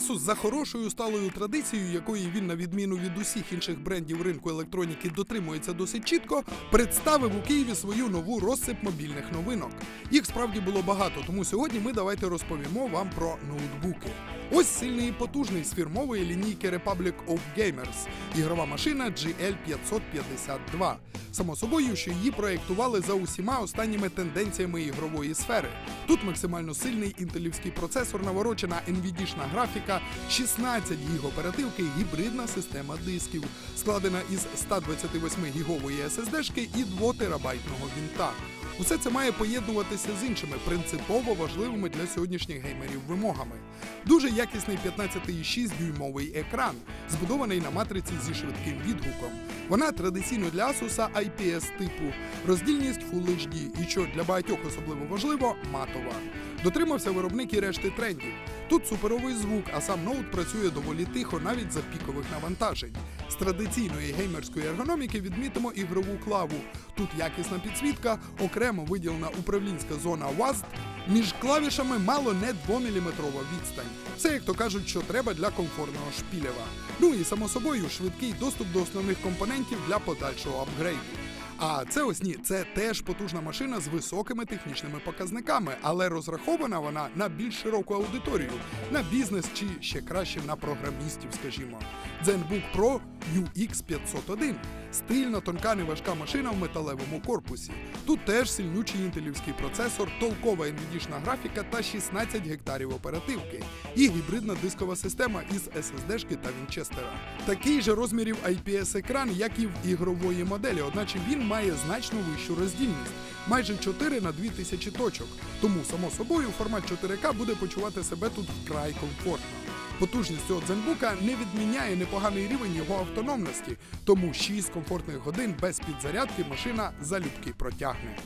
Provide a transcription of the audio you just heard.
Asus за хорошою сталою традицією, якої він, на відміну від усіх інших брендів ринку електроніки, дотримується досить чітко, представив у Києві свою нову розсип мобільних новинок. Їх справді було багато, тому сьогодні ми давайте розповімо вам про ноутбуки. Ось сильний і потужний з фірмової лінійки Republic of Gamers, ігрова машина GL552. Само собою, що її проєктували за усіма останніми тенденціями ігрової сфери. Тут максимально сильний інтелівський процесор, наворочена NVD-шна графіка, 16 гіг оперативки, гібридна система дисків, складена із 128 гігової SSD-шки і 2 терабайтного вінта. Усе це має поєднуватися з іншими принципово важливими для сьогоднішніх геймерів вимогами. Дуже якісний 15,6 дюймовий екран, збудований на матриці зі швидким відгуком. Вона традиційно для Asus IPS типу, роздільність Full HD і що для багатьох особливо важливо, матова. Дотримався виробник і решти трендів. Тут суперовий звук, а сам ноут працює доволі тихо навіть за пікових навантажень. З традиційної геймерської ергономіки відмітимо ігрову клаву. Тут якісна підсвітка, окремо виділена управлінська зона WASD, між клавішами мало не 2-мм відстань. Все, як то кажуть, що треба для комфортного шпілєва. Ну і само собою швидкий доступ до основних компонентів для подальшого апгрейду. А це ось ні, це теж потужна машина з високими технічними показниками, але розрахована вона на більш широку аудиторію, на бізнес чи ще краще на програмістів, скажімо. ZenBook Pro UX501 стильна, тонка, неважка машина в металевому корпусі. Тут теж сильнючий інтелівський процесор, толкова NVIDIA-шна графіка та 16 гектарів оперативки, і гібридна дискова система із SSD-шки та Вінчестера. Такий же розмірів IPS-екран, як і в ігрової моделі, одначе він має значно вищу роздільність. Майже 4 на 2000 точок. Тому, само собою, формат 4К буде почувати себе тут вкрай комфортно. Потужність цього дзенбука не відміняє непоганий рівень його автономності, тому 6 комфортних годин без підзарядки машина залюбки протягне.